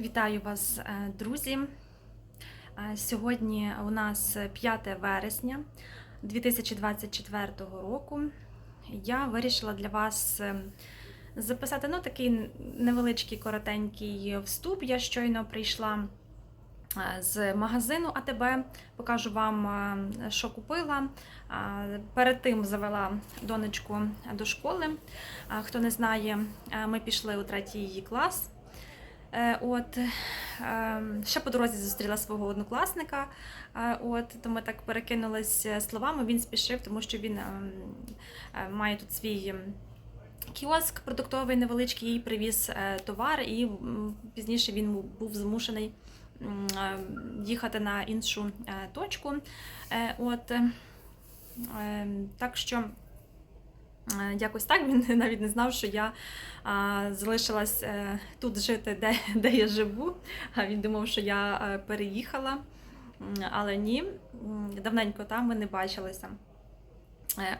Вітаю вас, е, друзі. Е, Сьогодні у нас 5 вересня 2024 року. Я вирішила для вас е, записати ну, такий невеличкий коротенький вступ. Я щойно прийшла з магазину АТБ, покажу вам, що купила. Перед тим завела донечку до школи. Хто не знає, ми пішли у третій клас. Е, От е, ще по дорозі зустріла свого однокласника. Е, От то ми так перекинулись словами. Він спішив, тому що він ем, е, має тут свій ем, кіоск продуктовий невеличкий, їй привіз е, товар, і пізніше він був змушений е, їхати на іншу е, точку. Е, От е, е, так що. Е, Якось так він навіть не знав, що я а, залишилась е, тут жити, де, де я живу. А він думав, що я е, переїхала, але ні, давненько там ми не бачилися.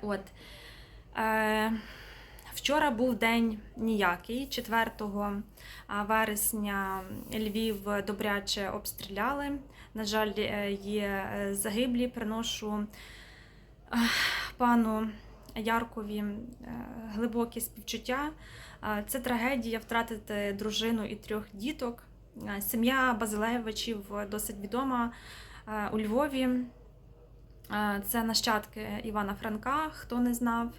От. Вчора був день ніякий, 4 вересня Львів добряче обстріляли. На жаль, є загиблі. Приношу пану Яркові е, глибокі співчуття. Е, Це трагедія втратити дружину і трьох діток. Е, Сім'я Базилевичів досить відома у Львові. Це нащадки Івана Франка, хто не знав.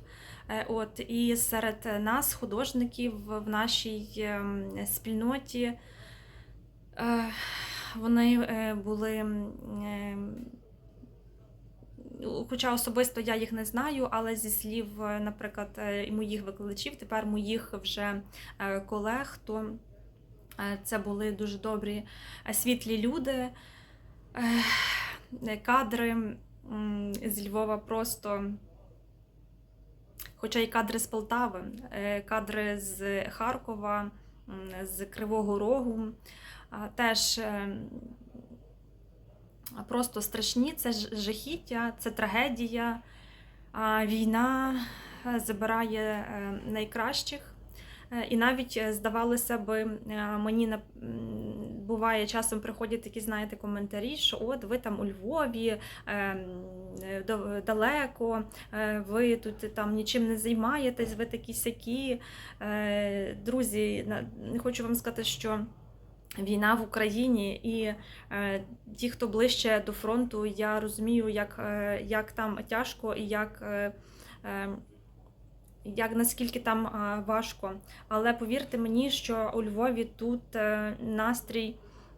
От, і серед нас, художників, в нашій ем, спільноті вони були. Хоча особисто я їх не знаю, але зі слів, е, наприклад, е, моїх викладачів, тепер моїх вже е, колег, то це були дуже добрі світлі люди. Кадри з Львова просто. Хоча й кадри з Полтави, кадри з Харкова, з Кривого Рогу теж просто страшні. Це жахіття, це трагедія. Війна е, забирає е, найкращих. Е, І навіть здавалося е, мені буває часом приходять такі, знаєте, коментарі, що от ви там у Львові далеко, ви тут там нічим не займаєтесь, ви такі сякі. Друзі, на- хочу вам сказати, що війна в Україні і е, ті, хто ближче до фронту, я розумію, як, е, як там тяжко і як. е, е, як наскільки там е, важко. Але повірте мені, що у Львові тут е, настрій.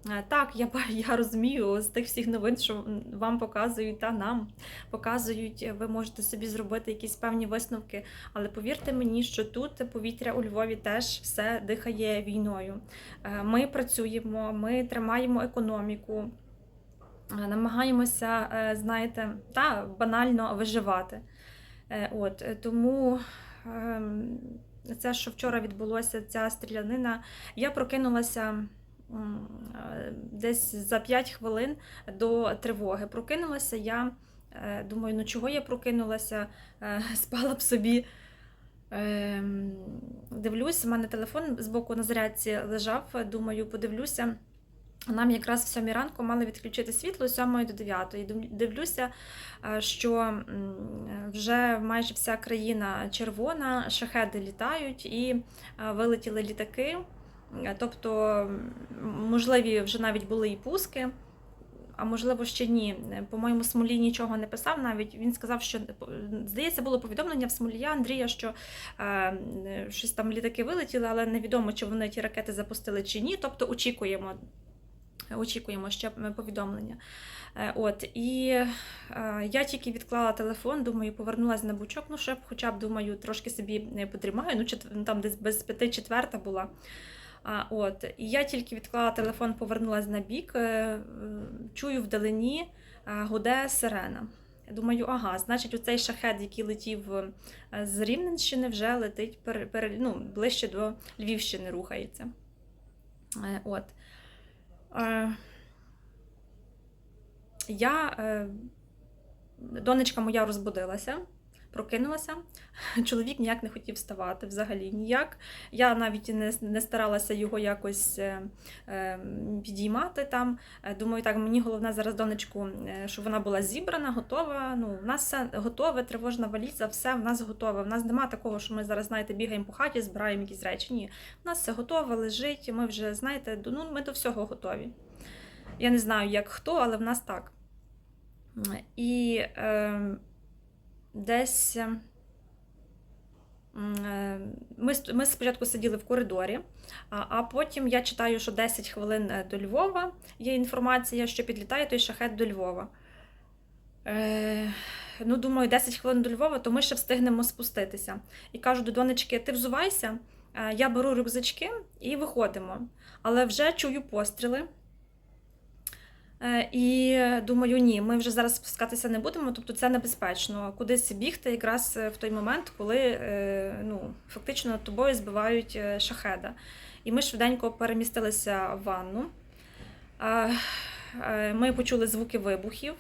Е, Так, я, я розумію з тих всіх новин, що вам показують та нам показують, е, ви можете собі зробити якісь певні висновки. Але повірте мені, що тут повітря у Львові теж все дихає війною. Е, Ми працюємо, ми тримаємо економіку, намагаємося, знаєте, та банально виживати. От тому ем, це, що вчора відбулося, ця стрілянина, я прокинулася. Е, Десь за 5 хвилин до тривоги. Прокинулася я, е, думаю, ну чого я прокинулася, Е, спала б собі. Ем, Дивлюсь, у мене телефон з боку на зарядці лежав. Думаю, подивлюся. Нам якраз в 7 ранку мали відключити світло з 7 до 9. І дивлюся, що вже майже вся країна червона, шахеди літають і вилетіли літаки. Е, Тобто, можливі вже навіть були і пуски. А можливо, ще ні. Е, По-моєму, Смолій нічого не писав навіть. Він сказав, що е, здається, було повідомлення в Смолія Андрія, що е, щось там літаки вилетіли, але невідомо, чи вони ті ракети запустили чи ні. Тобто очікуємо, очікуємо ще повідомлення. От і е, я тільки відклала телефон, думаю, повернулася на бучок. Ну, ще б, хоча б думаю, трошки собі е. Ну, чет- ну, там десь без п'яти четверта була. А, от, і я тільки відклала телефон, повернулася на бік, е, чую вдалині е, гуде сирена. Я Думаю, ага, значить, оцей шахет, який летів е, з Рівненщини, вже летить пер, пер, ну, ближче до Львівщини рухається. От. Я, донечка моя розбудилася, прокинулася. Чоловік ніяк не хотів вставати взагалі ніяк. Я навіть не, не старалася його якось е, е, підіймати там. Е, Думаю, так, мені головне зараз донечку, е, щоб вона була зібрана, готова. Ну, в нас все готове, тривожна валіза, все в нас готове. В нас немає такого, що ми зараз, знаєте, бігаємо по хаті, збираємо якісь речі. Ні, в нас все готове, лежить. Ми вже, знаєте, ну, ми до всього готові. Я не знаю, як хто, але в нас так. І е, десь. е, е, Ми, ми спочатку сиділи в коридорі, а, а потім я читаю, що 10 хвилин е, до Львова є інформація, що підлітає той шахет до Львова. Е, ну, думаю, 10 хвилин до Львова, то ми ще встигнемо спуститися. І кажу до донечки: ти взувайся, е, я беру рюкзачки і виходимо. Але вже чую постріли. Е, І думаю, ні, ми вже зараз спускатися не будемо, тобто це небезпечно. Кудись бігти якраз в той момент, коли е, ну, фактично над тобою збивають е, шахеда. І ми швиденько перемістилися в ванну. Е, е, Ми почули звуки вибухів.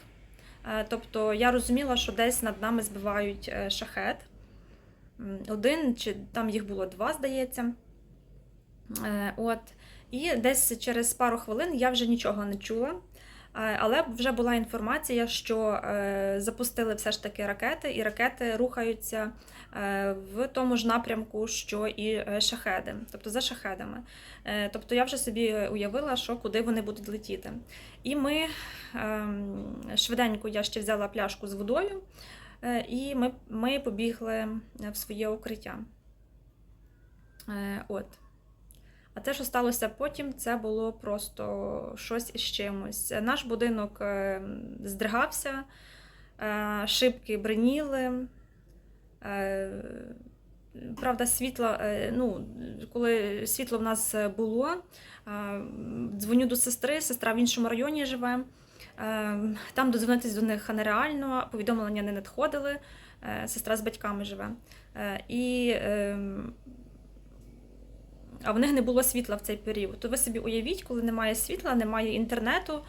Е, Тобто я розуміла, що десь над нами збивають е, шахет. Один, чи там їх було два, здається. Е, От. І десь через пару хвилин я вже нічого не чула. Але вже була інформація, що е, запустили все ж таки ракети, і ракети рухаються е, в тому ж напрямку, що і е, шахеди, тобто за шахедами. Тобто я вже собі уявила, що куди вони будуть летіти. І ми ем, швиденько я ще взяла пляшку з водою, і ми, ми побігли в своє укриття. От. А те, що сталося потім, це було просто щось із чимось. Наш будинок е, здригався, е, шибки бриніли. е, Правда, світло, ну, коли світло в нас було, дзвоню до сестри, сестра в іншому районі живе. Там дозвонитись до них нереально, повідомлення не надходили. Сестра з батьками живе. І ем, а в них не було світла в цей період. То ви собі уявіть, коли немає світла, немає інтернету,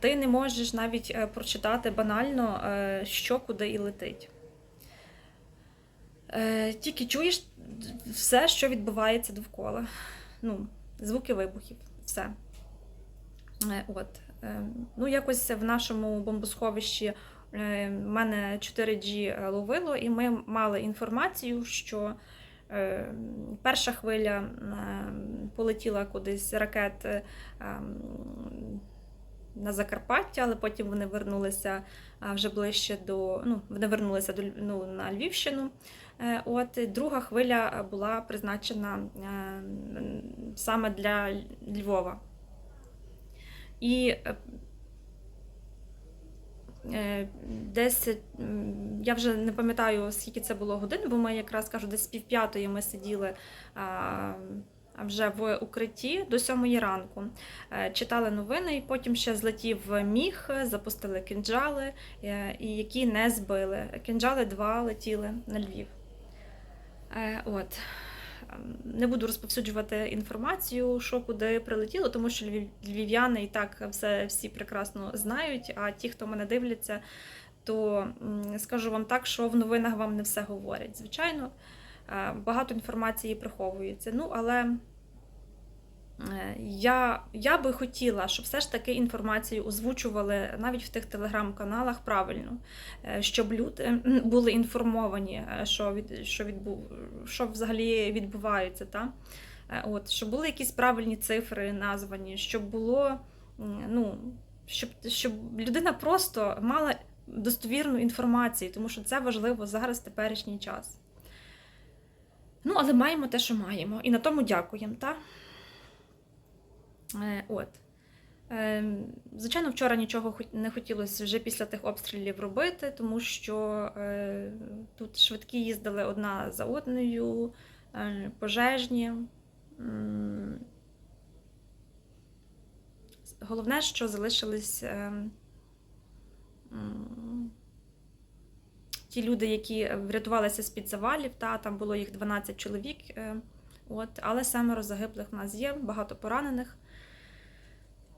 ти не можеш навіть е, прочитати банально, е, що куди і летить. Е, Тільки чуєш все, що відбувається довкола. Ну, звуки вибухів, все. От. Ну, якось в нашому бомбосховищі в мене 4G ловило, і ми мали інформацію, що перша хвиля е, полетіла кудись ракет е, ем, на Закарпаття, але потім вони вернулися вже ближче до. Ну, вони вернулися до ну, на Львівщину. Е, От друга хвиля була призначена е, саме для Львова. І е, е, десь я вже не пам'ятаю, скільки це було годин, бо ми якраз кажу, десь з півп'ятої ми сиділи вже в укритті до сьомої ранку. Е, Читали новини, і потім ще злетів міг, запустили кинджали, е, і які не збили. Кинджали два летіли на Львів. Е, От. Ем, Не буду розповсюджувати інформацію, що куди прилетіло, тому що львів- львів'яни і так все всі прекрасно знають. А ті, хто мене дивляться, то скажу вам так, що в новинах вам не все говорять. Звичайно, е, багато інформації приховується. Ну, але я, я би хотіла, щоб все ж таки інформацію озвучували навіть в тих телеграм-каналах правильно, е, щоб люди були інформовані, е, що, від, що, відбу, що взагалі відбувається. Та? Е, От, щоб були якісь правильні цифри названі, щоб було, ну, щоб, щоб людина просто мала достовірну інформацію, тому що це важливо зараз теперішній час. Ну, але маємо те, що маємо. І на тому дякуємо, так? Е, От. Е, Звичайно, вчора нічого не хотілося вже після тих обстрілів робити, тому що е, тут швидкі їздили одна за одною, е, пожежні. Головне, що залишились е, ті люди, які врятувалися з-під завалів, та, там було їх 12 чоловік. От, але семеро загиблих в нас є, багато поранених.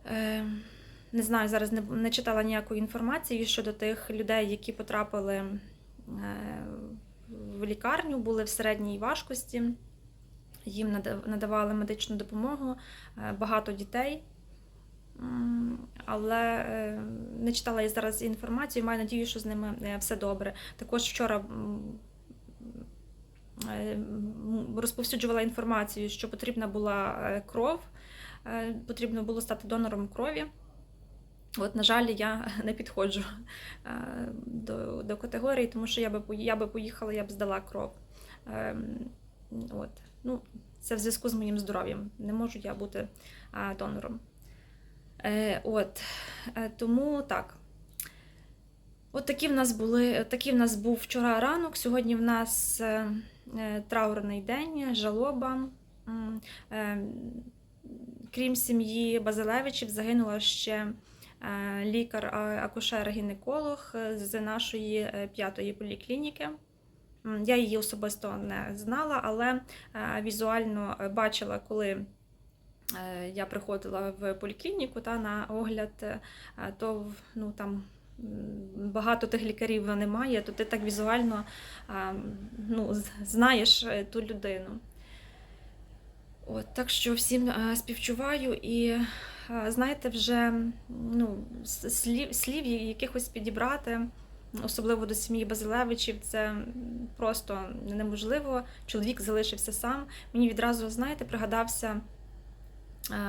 Е, не знаю, зараз не, не читала ніякої інформації щодо тих людей, які потрапили е, в лікарню, були в середній важкості. Їм надавали медичну допомогу, е, багато дітей. Але не читала я зараз інформацію, маю надію, що з ними все добре. Також вчора розповсюджувала інформацію, що потрібна була кров, потрібно було стати донором крові. От, на жаль, я не підходжу е, до, до категорії, тому що я би, я би поїхала, я б здала кров. Ем, От. Ну, це в зв'язку з моїм здоров'ям. Не можу я бути донором. Е, от. Е, тому так. От такі в нас були, такий в нас був вчора ранок. Сьогодні в нас е, е, траурний день, жалоба. Крім сім'ї Базилевичів, загинула ще е, лікар-акушер-гінеколог з нашої е, п'ятої поліклініки. Я її особисто не знала, але е, візуально бачила, коли я приходила в поліклініку та на огляд, то ну, там багато тих лікарів немає, то ти так візуально ну, знаєш ту людину. От, так що всім е, співчуваю і е, знаєте, вже ну, слів, слів якихось підібрати, особливо до сім'ї Базилевичів, це просто неможливо. Чоловік залишився сам. Мені відразу, знаєте, пригадався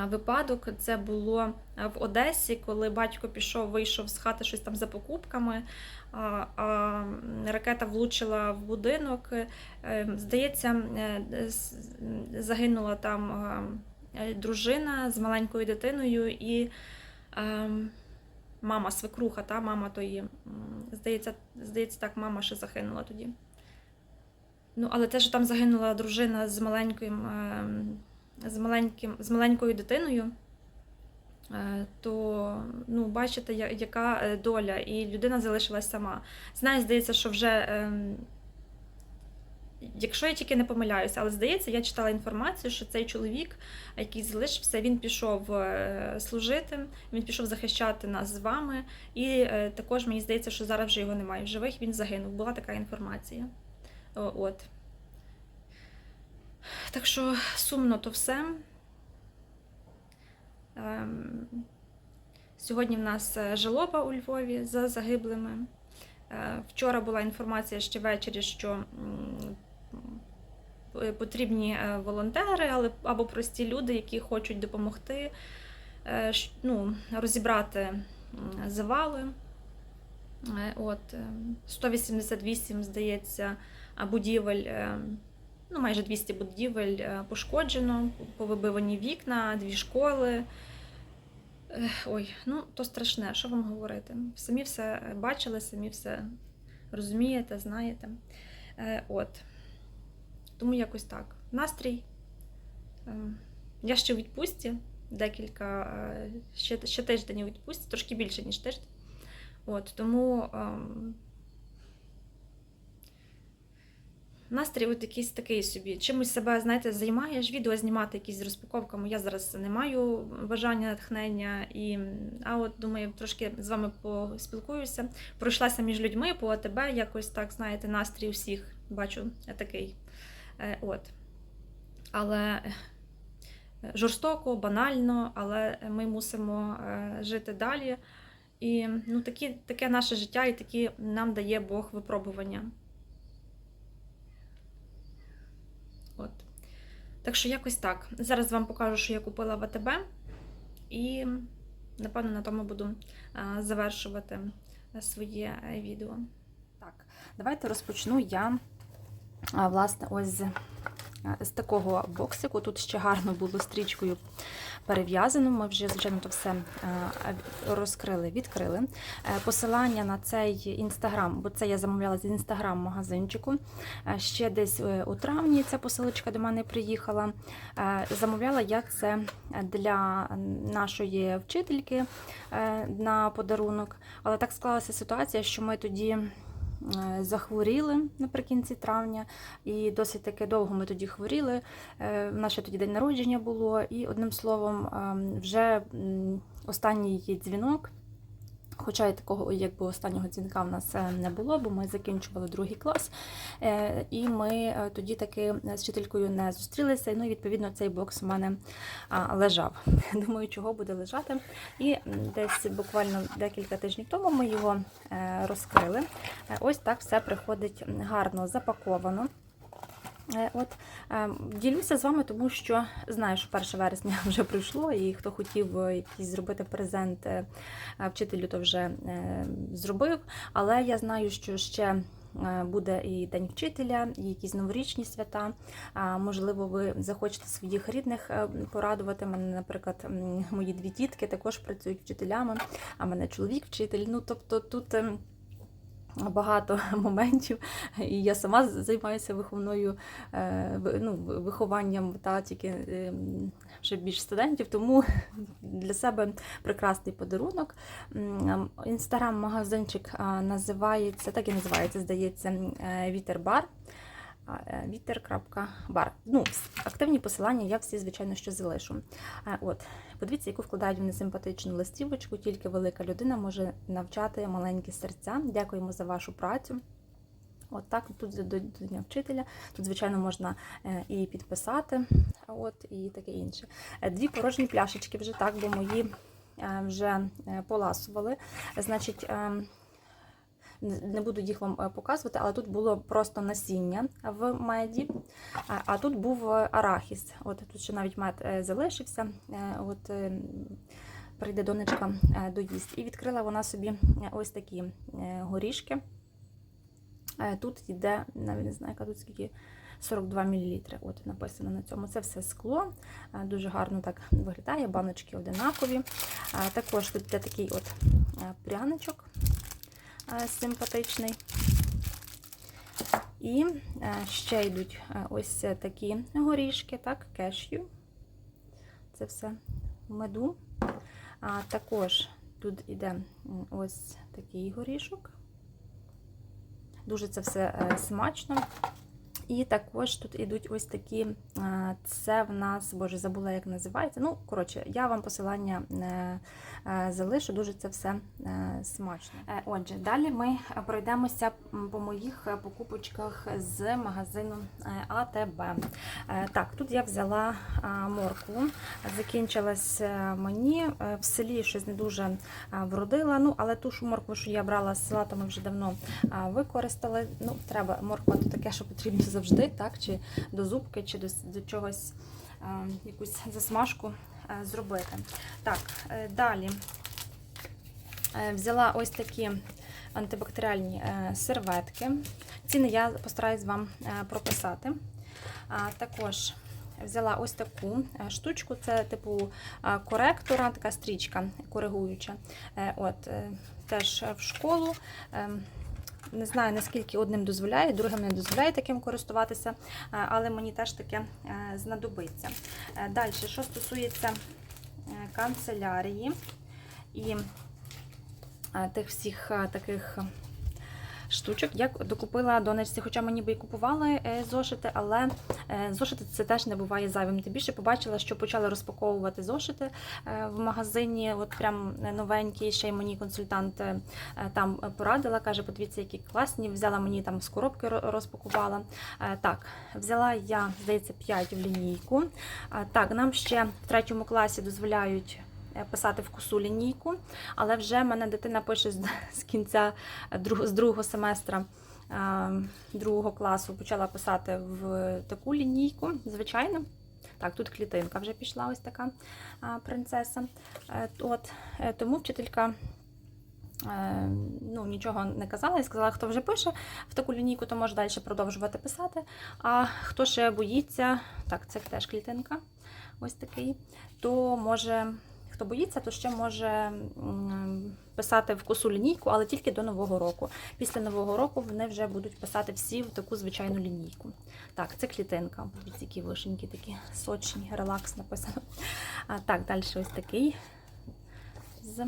випадок. Це було е, в Одесі, коли батько пішов, вийшов з хати щось там за покупками, а, а ракета влучила в будинок. Е, Здається, е, загинула там е, дружина з маленькою дитиною і е, мама, свекруха, та мама тої. Здається, здається, так, мама ще загинула тоді. Ну, але те, що там загинула дружина з маленьким, е, з маленьким, з маленькою дитиною, е, то ну, бачите, яка е, доля, і людина залишилась сама. Знаю, здається, що вже. ем, Якщо я тільки не помиляюся, але здається, я читала інформацію, що цей чоловік, який залишився, він пішов е, служити, він пішов захищати нас з вами. І також мені здається, що зараз вже його немає в живих, він загинув. Була така інформація. От. Так що сумно то все. Ем, Сьогодні в нас е, жалоба у Львові за загиблими. Е, Вчора була інформація ще ввечері, що потрібні е, волонтери або прості люди, які хочуть допомогти ну, розібрати завали. От, е, 188, здається, будівель, е, ну майже 200 будівель е, пошкоджено, повибивані вікна, дві школи. Ой, ну то страшне, що вам говорити? Самі все бачили, самі все розумієте, знаєте. Е, От. Тому якось так. Настрій. е, Я ще у відпустці, декілька, ще, ще тиждень у відпустці, трошки більше, ніж тиждень. От, тому ем, настрій от якийсь такий собі. Чимось себе, знаєте, займаєш, відео знімати якісь з розпаковками. Я зараз не маю бажання, натхнення. І, а от думаю, трошки з вами поспілкуюся. Пройшлася між людьми по АТБ, якось так, знаєте, настрій усіх бачу такий. Е, От. Але е, жорстоко, банально, але ми мусимо е, жити далі. І ну, такі, таке наше життя, і такі нам дає Бог випробування. От. Так що якось так. Зараз вам покажу, що я купила в АТБ, і напевно на тому буду завершувати своє е, відео. Так, давайте розпочну я, власне, ось з, з такого боксику. Тут ще гарно було стрічкою перев'язано. Ми вже, звичайно, то все е, розкрили, відкрили. Е, Посилання на цей інстаграм, бо це я замовляла з інстаграм-магазинчику. Е, Ще десь у травні ця посилочка до мене приїхала. Замовляла я це для нашої вчительки на подарунок. Але так склалася ситуація, що ми тоді захворіли наприкінці травня, і досить таки довго ми тоді хворіли. Е, В нас тоді день народження було, і одним словом, ем, вже останній дзвінок. Хоча і такого якби останнього дзвінка в нас е, не було, бо ми закінчували другий клас. Е, І ми е, тоді таки з вчителькою не зустрілися. Ну і відповідно цей бокс у мене лежав. Думаю, чого буде лежати. І десь буквально декілька тижнів тому ми його розкрили. Ось так все приходить гарно запаковано. Е, От е, ділюся з вами, тому що знаю, що 1 вересня вже прийшло, і хто хотів е, якийсь зробити презент вчителю, то вже зробив. Але я знаю, що ще. Буде і День вчителя, і якісь новорічні свята. Можливо, ви захочете своїх рідних порадувати. Мене, наприклад, мої дві тітки також працюють вчителями, а мене чоловік вчитель. Ну, тобто тут ем, багато моментів, і я сама займаюся виховною е, ну, вихованням та тільки е, вже більш студентів, тому для себе прекрасний подарунок. Інстаграм-магазинчик називається, так і називається, здається, е, Вітербар. А, е, Вітер.бар. Ну, активні посилання я всі, звичайно, що залишу. Е, От, подивіться, яку вкладають вони симпатичну листівочку. Тільки велика людина може навчати маленькі серця. Дякуємо за вашу працю. От так, тут до, Дня вчителя. Тут, звичайно, можна е, і підписати, от, і таке інше. Дві порожні пляшечки вже так, бо мої вже поласували. Значить, е, не буду їх вам е, показувати, але тут було просто насіння в меді, а, тут був е, арахіс. От тут ще навіть мед е, залишився. От прийде донечка доїсть. І відкрила вона собі ось такі горішки. Тут йде, навіть не знаю, яка тут скільки. 42 мл. От написано на цьому. Це все скло. Дуже гарно так виглядає. Баночки одинакові. Також тут йде такий от пряничок симпатичний. І е, ще йдуть е, ось такі горішки, так, кешю. Це все в меду. А також тут іде ось такий горішок. Дуже це все е, смачно. І також тут ідуть ось такі, е, це в нас, боже, забула, як називається. Ну, коротше, я вам посилання е, е, залишу, дуже це все смачно. Отже, далі ми пройдемося по моїх покупочках з магазину АТБ. Так, тут я взяла моркву, закінчилась мені в селі щось не дуже вродила. Ну, але ту ж моркву, що я брала з села, то ми вже давно використали. Ну, треба морква то таке, що потрібно завжди, так? Чи до зубки, чи до, до чогось а, якусь засмажку а, зробити. Так, е, далі Е, взяла ось такі антибактеріальні е, серветки. Ціни я постараюсь вам е, прописати. Також взяла ось таку е, штучку, це типу е, коректора, така стрічка коригуюча. Е, От, е, теж в школу. Не знаю, наскільки одним дозволяє, другим не дозволяє таким користуватися, е, але мені теж таке е, знадобиться. Далі, що стосується е, канцелярії і е, тих всіх е, таких штучок, я докупила донечці, хоча мені би і купували е, зошити, але е, зошити це теж не буває зайвим. Тим більше побачила, що почали розпаковувати зошити е, в магазині, от прям новенькі, ще й мені консультант там порадила, каже, подивіться, які класні. Взяла мені там з коробки розпакувала. Так, взяла я, здається, 5 в лінійку. Так, нам ще в третьому класі дозволяють. Е, Писати в косу лінійку, але вже мене дитина пише з, кінця з другого семестра е, другого класу почала писати в таку лінійку, звичайно. Так, тут клітинка вже пішла, ось така принцеса. Е, От, е, тому вчителька ну, нічого не казала і сказала, хто вже пише в таку лінійку, то може далі продовжувати писати. А хто ще боїться, так, це теж клітинка, ось такий, то може. Хто боїться, то ще може писати в косу лінійку, але тільки до нового року. Після нового року вони вже будуть писати всі в таку звичайну лінійку. Так, це клітинка. Подивіться, які вишенькі, такі сочні, релакс написано. А, так, далі ось такий з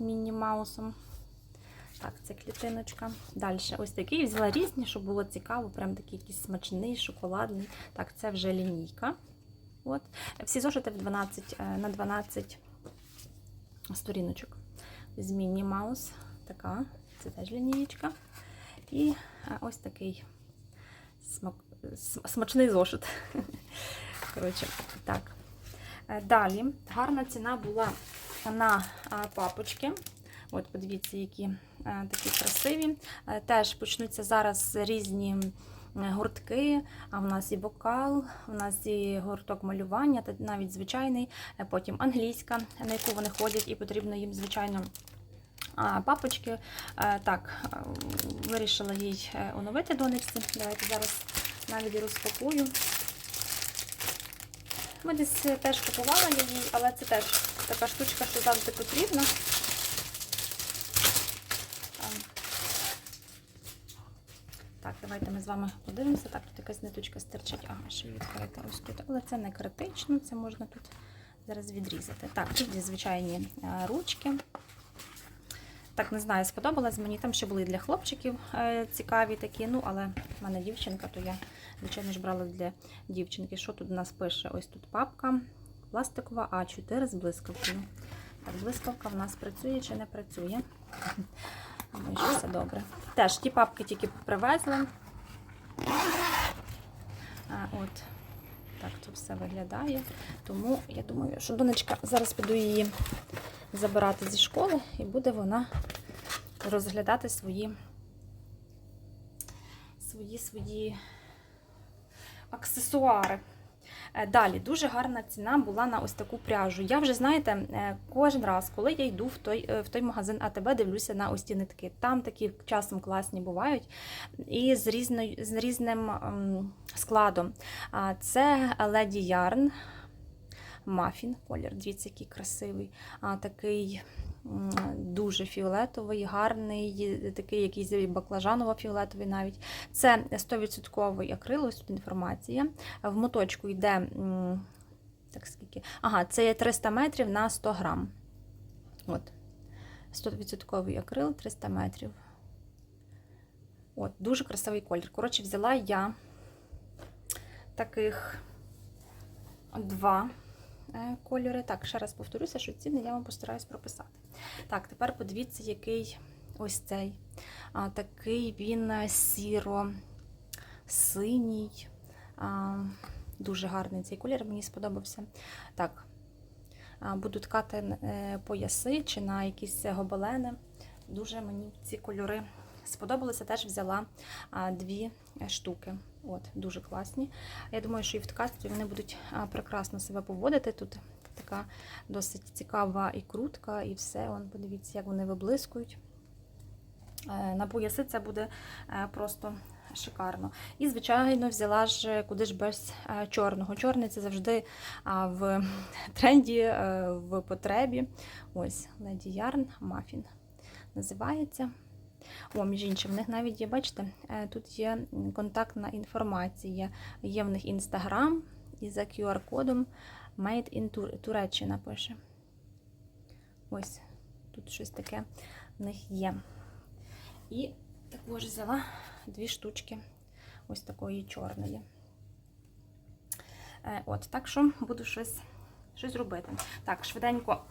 міні-маусом. Так, це клітиночка. Далі ось такий. Взяла різні, щоб було цікаво. Прям такий якийсь смачний, шоколадний. Так, це вже лінійка. От. Всі зошити в 12, е, на 12 сторіночок. з Мінні Маус. Така, це теж лінієчка. І ось такий смак, см- смачний зошит. Коротше, так. Е, Далі гарна ціна була на папочки. От, подивіться, які е, такі красиві. Е, Теж почнуться зараз різні гуртки. А в нас і вокал, у нас і гурток малювання, навіть звичайний, е, потім англійська, на яку вони ходять, і потрібно їм, звичайно, папочки. Е, Так, е, вирішила їй оновити донечці. Давайте зараз навіть розпакую. Ми десь теж купували їй, але це теж така штучка, що завжди потрібна. Ем. Так, давайте ми з вами подивимося. Так, тут якась ниточка стирчить. Ага, ще й відкрита ось тут. Але це не критично, це можна тут зараз відрізати. Так, тут є звичайні е, ручки. Так, не знаю, сподобалось мені. Там ще були для хлопчиків е, цікаві такі. Ну, але в мене дівчинка, то я, звичайно ж, брала для дівчинки. Що тут у нас пише? Ось тут папка пластикова А4 з блискавкою. Так, блискавка в нас працює чи не працює. Що все добре. Теж ті папки тільки привезли. А, от так це все виглядає. Тому я думаю, що донечка зараз піду її забирати зі школи, і буде вона розглядати свої свої свої аксесуари. Е, Далі дуже гарна ціна була на ось таку пряжу. Я вже, знаєте, е, кожен раз, коли я йду в той, е, в той магазин АТБ, дивлюся на ось ті нитки. Там такі часом класні бувають і з, різною, з різним ем, складом. Це Lady Yarn Muffin колір. Дивіться, який красивий. Такий дуже фіолетовий, гарний, такий якийсь баклажаново-фіолетовий навіть. Це 100% акрил, ось тут інформація. В моточку йде так скільки. Ага, це є 300 метрів на 100 грам. От. 100% акрил, 300 метрів. От, дуже красивий колір. Коротше, взяла я таких два кольори. Так, ще раз повторюся, що ціни я вам постараюсь прописати. Так, тепер подивіться, який ось цей. А, такий він е, сіро-синій. А, дуже гарний цей колір, мені сподобався. Так, буду ткати е, пояси чи на якісь гобелени. Дуже мені ці кольори сподобалися. Теж взяла дві штуки. От, дуже класні. Я думаю, що і в ткацтві вони будуть прекрасно себе поводити. Тут така досить цікава і крутка, і все. Вон, подивіться, як вони виблискують. Е, На пояси це буде е, просто шикарно. І, звичайно, взяла ж куди ж без е, чорного. Чорний це завжди в тренді, в потребі. Ось Lady Yarn Muffin називається. О, між іншим, в них навіть є, бачите, е, тут є контактна інформація. Є в них інстаграм і за QR-кодом Made in Туреччина пише. Ось, тут щось таке в них є. І також взяла дві штучки ось такої чорної. Е, От, так що буду щось, щось робити. Так, швиденько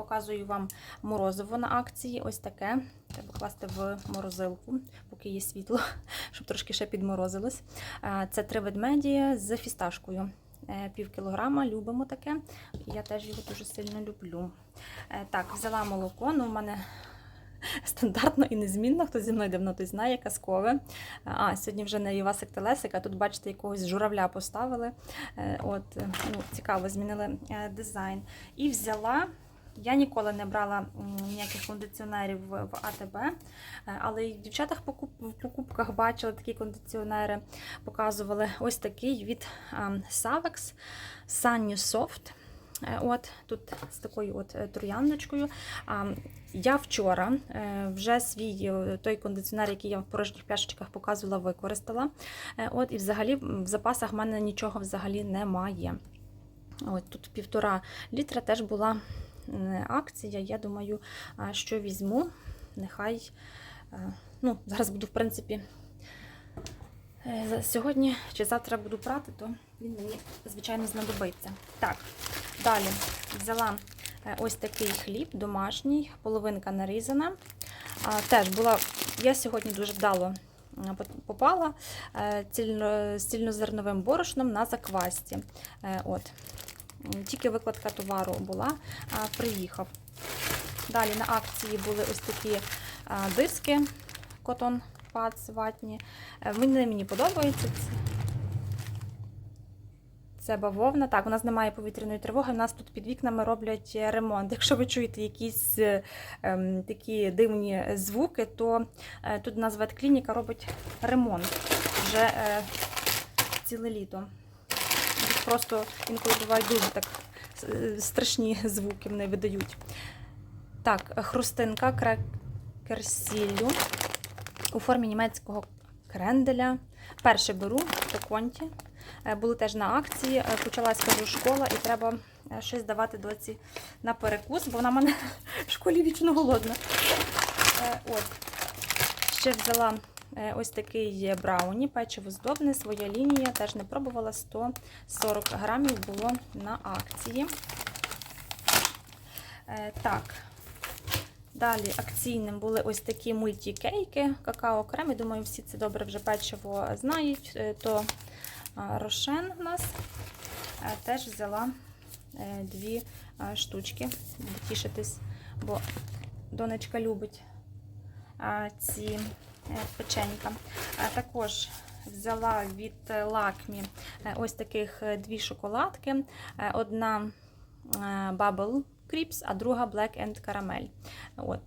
показую вам морозиво на акції. Ось таке. Треба класти в морозилку, поки є світло, щоб трошки ще підморозилось. Е, Це три ведмеді з фісташкою. Е, Пів кілограма, любимо таке. Я теж його дуже сильно люблю. Е, Так, взяла молоко, ну в мене стандартно і незмінно. Хто зі мною давно той знає, казкове. А, сьогодні вже не Івасик Телесик, а тут, бачите, якогось журавля поставили. От, ну, цікаво, змінили дизайн. І взяла. Я ніколи не брала ніяких кондиціонерів в, АТБ, е, але і в дівчатах в покупках бачила такі кондиціонери, показували ось такий від ем, Savex Sunny Soft. Е, От тут з такою от е, трояндочкою. А, Я вчора вже свій той кондиціонер, який я в порожніх пляшечках показувала, використала. От, і взагалі в запасах в мене нічого взагалі немає. От тут півтора літра теж була акція. Я думаю, що візьму. Нехай е, ну, зараз буду, в принципі, е, сьогодні чи завтра буду прати, то він мені, звичайно, знадобиться. Так, далі взяла Е, Ось такий хліб домашній, половинка нарізана. Теж була, я сьогодні дуже вдало попала з цільнозерновим борошном на заквасті. От. Тільки викладка товару була, приїхав. Далі на акції були ось такі диски Cotton Pads ватні. Е, Вони мені подобаються. Це- бавовна. Так, у нас немає повітряної тривоги. У нас тут під вікнами роблять ремонт. Якщо ви чуєте якісь е, ем, такі дивні звуки, то е, тут у нас ветклініка робить ремонт вже е, ціле літо. Просто інколи бувають дуже так страшні звуки вони видають. Так, хрустинка крекерсіллю у формі німецького кренделя. Перше беру по конті. Е, Були теж на акції. Е, Почалась кажу, школа, і треба е, щось давати доці на перекус, бо вона в мене в школі вічно голодна. От. Ще взяла ось такий брауні, печиво здобне, своя лінія. Теж не пробувала 140 грамів було на акції. Е, Так. Далі акційним були ось такі мультікейки, какао крем. Думаю, всі це добре вже печиво знають. Е, То рошен у нас Е, теж взяла е, дві штучки, тішитись, бо донечка любить ці е, печенька. Також взяла від лакмі ось таких е, дві шоколадки. Е, Одна е, Bubble Crips, а друга Black and Caramel. От.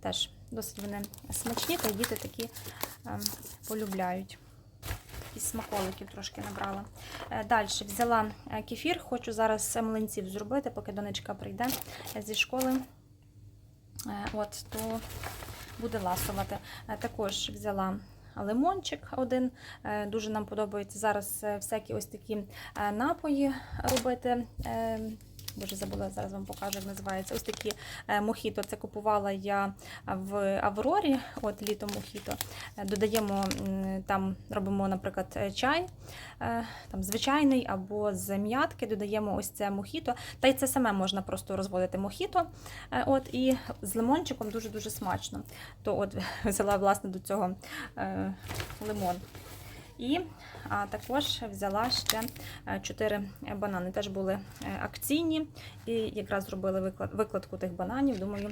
Теж досить вони смачні, та діти такі е, полюбляють. Із смаколиків трошки набрала. Е, Далі взяла е, кефір, хочу зараз млинців зробити, поки донечка прийде зі школи. Е, От, то буде ласувати. Е, Також взяла лимончик один. Е, Дуже нам подобається зараз е, всякі ось такі напої робити. Е, Боже, забула, зараз вам покажу, як називається. Ось такі е, мохіто. Це купувала я в Аврорі, от літо мохіто. Е, Додаємо там, робимо, наприклад, е, чай, там звичайний або з м'ятки, додаємо ось це мохіто. Та й це саме можна просто розводити мохіто. От, і з лимончиком дуже-дуже смачно. То от взяла власне до цього лимон. І також взяла ще 4 банани. Теж були е, акційні. І якраз зробили виклад, викладку тих бананів. Думаю,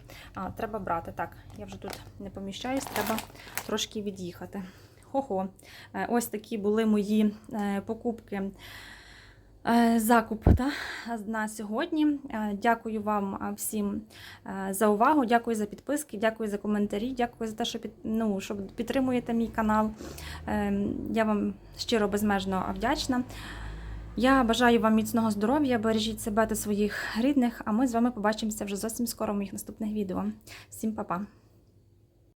треба брати. Так, я вже тут не поміщаюсь, треба трошки від'їхати. Хо-хо. Е, Ось такі були мої е, покупки. Е, Закуп та, на сьогодні. Е, Дякую вам всім е, за увагу. Дякую за підписки, дякую за коментарі, дякую за те, що під, ну, що підтримуєте мій канал. Я вам щиро безмежно вдячна. Я бажаю вам міцного здоров'я, бережіть себе та своїх рідних, а ми з вами побачимося вже зовсім скоро в моїх наступних відео. Всім па-па!